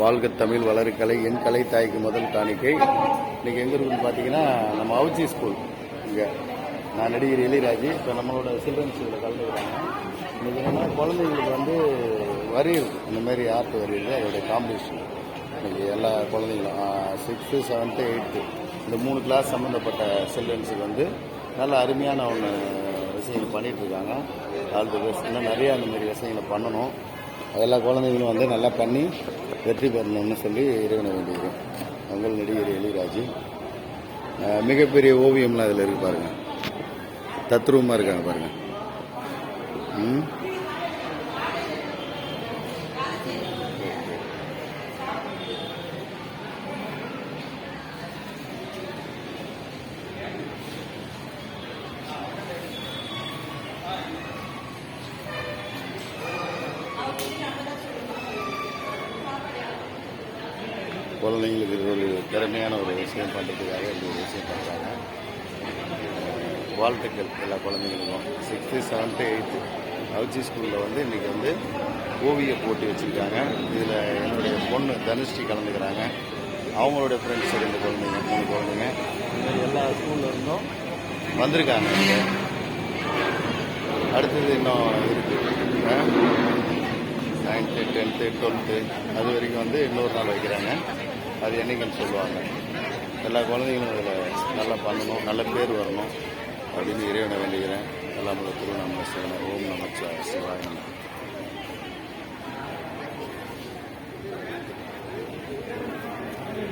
வாழ்க தமிழ் வளரு கலை என் கலை தாய்க்கு முதல் காணிக்கை. இன்னைக்கு எங்கே இருக்குன்னு பார்த்தீங்கன்னா நம்ம அவுச்சி ஸ்கூல் இங்கே. நான் நடிகர் எலிராஜ் இப்போ நம்மளோட சில்ட்ரன்ஸ் இதில் கலந்துக்கிறாங்க. இன்னைக்கு என்னன்னா குழந்தைங்களுக்கு வந்து வரி இருக்கு. இந்த மாதிரி ஆர்ட் வரி இருக்கு அதோடைய காம்படிஷன் இன்னைக்கு எல்லா குழந்தைங்களும் சிக்ஸ்த்து செவன்த்து எயித்து இந்த மூணு கிளாஸ் சம்மந்தப்பட்ட சில்ட்ரன்ஸுக்கு வந்து நல்ல அருமையான ஒன்று விஷயங்கள் பண்ணிகிட்ருக்காங்க இருக்காங்க. All the best. இன்னும் நிறையா அந்த மாதிரி விஷயங்களை பண்ணணும். எல்லா குழந்தைங்களும் வந்து நல்லா பண்ணி வெற்றி பெறணும்னு சொல்லி இறைவனை வேண்டிக்கிறேன் உங்கள் நடிகர் எலிராஜ். மிகப்பெரிய ஓவியம்லாம் அதில் இருக்கு பாருங்க. தத்ரூபமாக இருக்காங்க பாருங்க. ம்? குழந்தைங்களுக்கு இது ஒரு திறமையான ஒரு விஷயம் பண்ணுறதுக்காக இந்த ஒரு விஷயம் பண்ணுறாங்க. வாழ்த்துக்கள் எல்லா குழந்தைங்களுக்கும். சிக்ஸ்த்து செவன்த்து எயித்து அவுச்சி ஸ்கூலில் வந்து இன்றைக்கி வந்து ஓவிய போட்டி வச்சுருக்காங்க. இதில் என்னுடைய பொண்ணு தனுஷ்டி கலந்துக்கிறாங்க. அவங்களோட ஃப்ரெண்ட்ஸ் ரெண்டு குழந்தைங்க மூணு குழந்தைங்க. இந்த எல்லா ஸ்கூலில் இருந்தும் வந்திருக்காங்க. அடுத்தது இன்னும் இருக்குது நைன்த்து டென்த்து டுவெல்த்து அது வரைக்கும் வந்து இன்னொரு நாள் வைக்கிறாங்க. அது என்னைக்குன்னு சொல்லுவாங்க. எல்லா குழந்தைங்களும் அதில் நல்லா பண்ணணும் நல்ல பேர் வரணும் அப்படின்னு இறைவனை வேண்டிக்கிறேன். எல்லாம் திருவண்ணாமலை சிவனை ஓம் நமச்சிவாய சிவாய